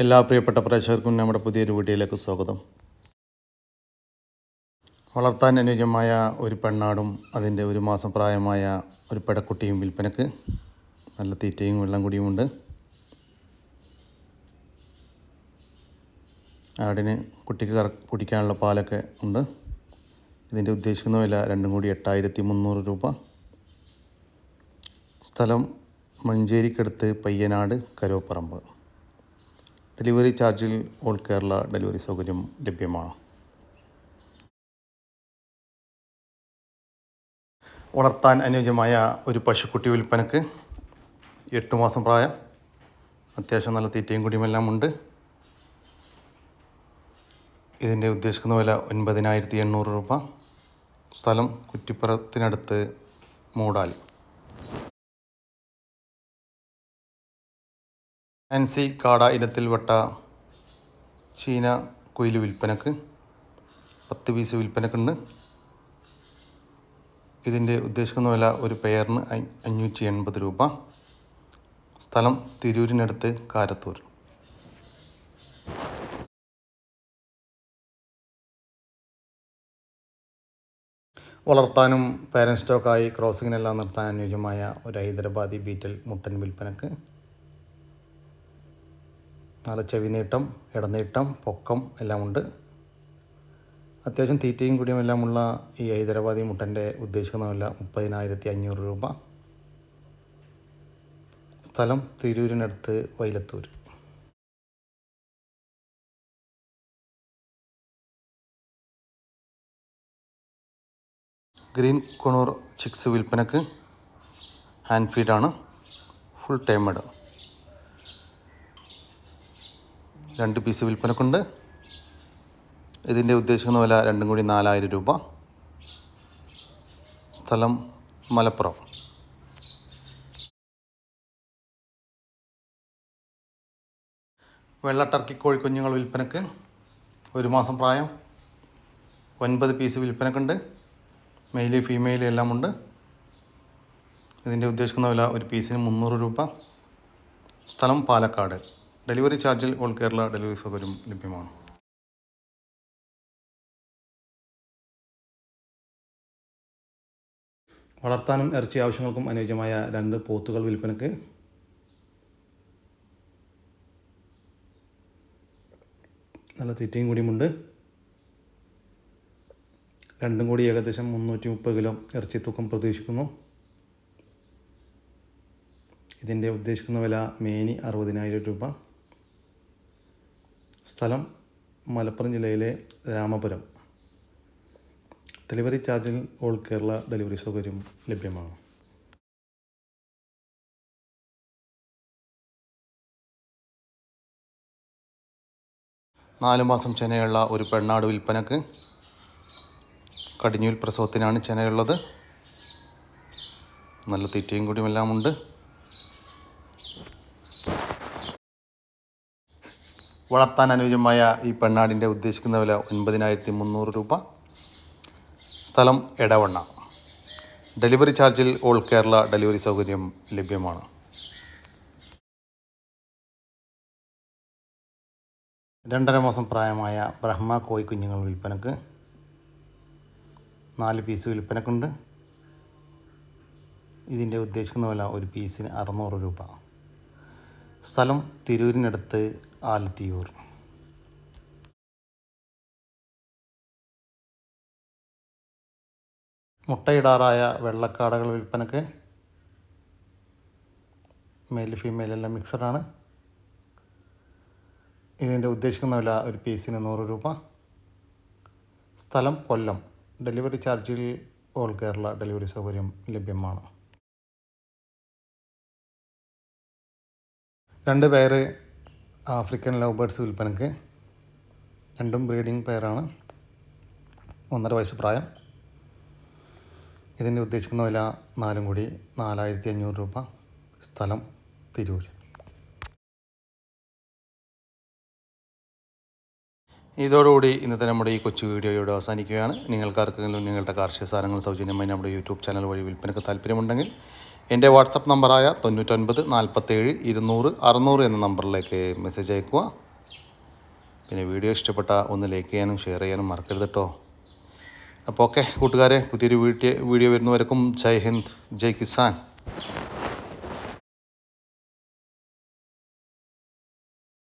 എല്ലാ പ്രിയപ്പെട്ട പ്രേക്ഷകർക്കും നമ്മുടെ പുതിയൊരു വീഡിയോയിലേക്ക് സ്വാഗതം. വളർത്താൻ അനുയോജ്യമായ ഒരു പെണ്ണാടും അതിന്റെ ഒരു മാസം പ്രായമായ ഒരു പെടക്കുട്ടിയും വിൽപ്പനക്ക് നല്ല തീറ്റയും വെള്ളം കൂടിയുമുണ്ട് ആടിന് കുട്ടിക്ക് കറ കുടിക്കാനുള്ള പാലൊക്കെ ഉണ്ട്. ഇതിന്റെ ഉദ്ദേശിക്കുന്ന വില രണ്ടും കൂടി എട്ടായിരത്തി മുന്നൂറ് രൂപ. സ്ഥലം മഞ്ചേരിക്കടുത്ത് പയ്യനാട് കരോപ്പറമ്പ്. ഡെലിവറി ചാർജിൽ ഓൾ കേരള ഡെലിവറി സൗകര്യം ലഭ്യമാണ്? വളർത്താൻ അനുയോജ്യമായ ഒരു പശുക്കുട്ടി വിൽപ്പനക്ക് എട്ട് മാസം പ്രായം. അത്യാവശ്യം നല്ല തീറ്റയും കുടിയുമെല്ലാം ഉണ്ട്. ഇതിന്റെ ഉദ്ദേശിക്കുന്ന വില ഒൻപതിനായിരത്തി എണ്ണൂറ് രൂപ. സ്ഥലം കുറ്റിപ്പുറത്തിനടുത്ത് മൂടാൽ. ഫാൻസി കാട ഇനത്തിൽപ്പെട്ട ചീന കുയിൽ വിൽപ്പനക്ക് പത്ത് പീസ് വിൽപ്പനക്കുണ്ട്. ഇതിന്റെ ഉദ്ദേശിക്കുന്ന വില ഒരു പെയറിന് അഞ്ഞ് അഞ്ഞൂറ്റി എൺപത് രൂപ. സ്ഥലം തിരൂരിനടുത്ത് കാരത്തൂർ. വളർത്താനും പാരൻ സ്റ്റോക്കായി ക്രോസിങ്ങിനെല്ലാം നിർത്താൻ അനുയോജ്യമായ ഒരു ഹൈദരാബാദി ബീറ്റൽ മുട്ടൻ വിൽപ്പനക്ക് നല്ല ചെവി നീട്ടം ഇടനീട്ടം പൊക്കം എല്ലാം ഉണ്ട് അത്യാവശ്യം തീറ്റയും കൂടിയും എല്ലാമുള്ള ഈ ഹൈദരാബാദി മുട്ടന്റെ ഉദ്ദേശിക്കുന്ന വില മുപ്പതിനായിരത്തി അഞ്ഞൂറ് രൂപ. സ്ഥലം തിരൂരിനടുത്ത് വൈലത്തൂർ ഗ്രീൻ കൊണൂർ ചിക്സ് വിൽപ്പനക്ക് ഹാൻഡ് ഫീഡാണ്. ഫുൾ ടൈമഡ് രണ്ട് പീസ് വിൽപ്പനക്കുണ്ട്. ഇതിന്റെ ഉദ്ദേശിക്കുന്ന വില രണ്ടും കൂടി നാലായിരം രൂപ. സ്ഥലം മലപ്പുറം. വെള്ള ടർക്കി കോഴിക്കുഞ്ഞുങ്ങൾ വിൽപ്പനക്ക് ഒരു മാസം പ്രായം. ഒൻപത് പീസ് വിൽപ്പനക്കുണ്ട്. മെയിൽ ഫീമെയിൽ എല്ലാം ഉണ്ട് ഇതിന്റെ ഉദ്ദേശിക്കുന്ന വില ഒരു പീസിന് മുന്നൂറ് രൂപ. സ്ഥലം പാലക്കാട്. ഡെലിവറി ചാർജിൽ ഓൾ കേരള ഡെലിവറി സൗകര്യം ലഭ്യമാണ്. വളർത്താനും ഇറച്ചി ആവശ്യങ്ങൾക്കും അനുയോജ്യമായ രണ്ട് പോത്തുകൾ വിൽപ്പനക്ക്. നല്ല തീറ്റയും കൂടിയുമുണ്ട്. രണ്ടും കൂടി ഏകദേശം മുന്നൂറ്റി മുപ്പത് കിലോ ഇറച്ചി തൂക്കം പ്രതീക്ഷിക്കുന്നു. ഇതിന്റെ ഉദ്ദേശിക്കുന്ന വില മേനി അറുപതിനായിരം രൂപ. സ്ഥലം മലപ്പുറം ജില്ലയിലെ രാമപുരം. ഡെലിവറി ചാർജിൽ ഓൾ കേരള ഡെലിവറി സൗകര്യം ലഭ്യമാണ് നാലു മാസം ചെനയുള്ള ഒരു പെണ്ണാട് വിൽപ്പനക്ക് കടിഞ്ഞൂൽ പ്രസവത്തിനാണ് ചെനയുള്ളത്. നല്ല തീറ്റയും കൂടിയുമെല്ലാം ഉണ്ട് വളർത്താൻ അനുയോജ്യമായ ഈ പെണ്ണാടിന്റെ ഉദ്ദേശിക്കുന്ന വില ഒൻപതിനായിരത്തി മുന്നൂറ് രൂപ. സ്ഥലം എടവണ്ണ. ഡെലിവറി ചാർജിൽ ഓൾ കേരള ഡെലിവറി സൗകര്യം ലഭ്യമാണ്. രണ്ടര മാസം പ്രായമായ ബ്രഹ്മ കോയി കുഞ്ഞുങ്ങൾ വിൽപ്പനക്ക്. നാല് പീസ് വിൽപ്പനക്കുണ്ട്. ഇതിന്റെ ഉദ്ദേശിക്കുന്ന വില ഒരു പീസിന് അറുന്നൂറ് രൂപ. സ്ഥലം തിരൂരിനടുത്ത് ആലത്തിയൂർ. മുട്ടയിടാറായ വെള്ളക്കാടകൾ വിൽപ്പനക്ക് മെയിൽ ഫീമെയിൽ എല്ലാം മിക്സഡാണ്. ഇതിന്റെ ഉദ്ദേശിക്കുന്ന വില ഒരു പീസിന് നൂറ് രൂപ. സ്ഥലം കൊല്ലം. ഡെലിവറി ചാർജിൽ ഓൾ കേരള ഡെലിവറി സൗകര്യം ലഭ്യമാണ്. രണ്ട് പേര് ആഫ്രിക്കൻ ലവ് ബേർഡ്സ് വിൽപ്പനയ്ക്ക് രണ്ടും ബ്രീഡിംഗ് പെയറാണ് ഒന്നര വയസ്സ് പ്രായം. ഇതിന്റെ ഉദ്ദേശിക്കുന്ന വില നാലും കൂടി നാലായിരത്തി അഞ്ഞൂറ് രൂപ. സ്ഥലം തിരൂർ. ഇതോടുകൂടി ഇന്നത്തെ നമ്മുടെ ഈ കൊച്ചു വീഡിയോ ഇവിടെ അവസാനിക്കുകയാണ്. നിങ്ങൾക്കാർക്കെങ്കിലും നിങ്ങളുടെ കാർഷിക സാധനങ്ങൾ സൗജന്യമായി നമ്മുടെ യൂട്യൂബ് ചാനൽ വഴി വിൽപ്പനയ്ക്ക് താല്പര്യമുണ്ടെങ്കിൽ എന്റെ വാട്സപ്പ് നമ്പറായ തൊണ്ണൂറ്റൊൻപത് നാൽപ്പത്തേഴ് ഇരുന്നൂറ് അറുന്നൂറ് എന്ന നമ്പറിലേക്ക് മെസ്സേജ് അയക്കുക. പിന്നെ വീഡിയോ ഇഷ്ടപ്പെട്ട ഒന്ന് ലൈക്ക് ചെയ്യാനും ഷെയർ ചെയ്യാനും മറക്കരുത് കേട്ടോ അപ്പോൾ ഓക്കെ കൂട്ടുകാരെ പുതിയൊരു വീട്ടിൽ വീഡിയോ വരുന്നവരക്കും ജയ് ഹിന്ദ് ജയ് കിസാൻ.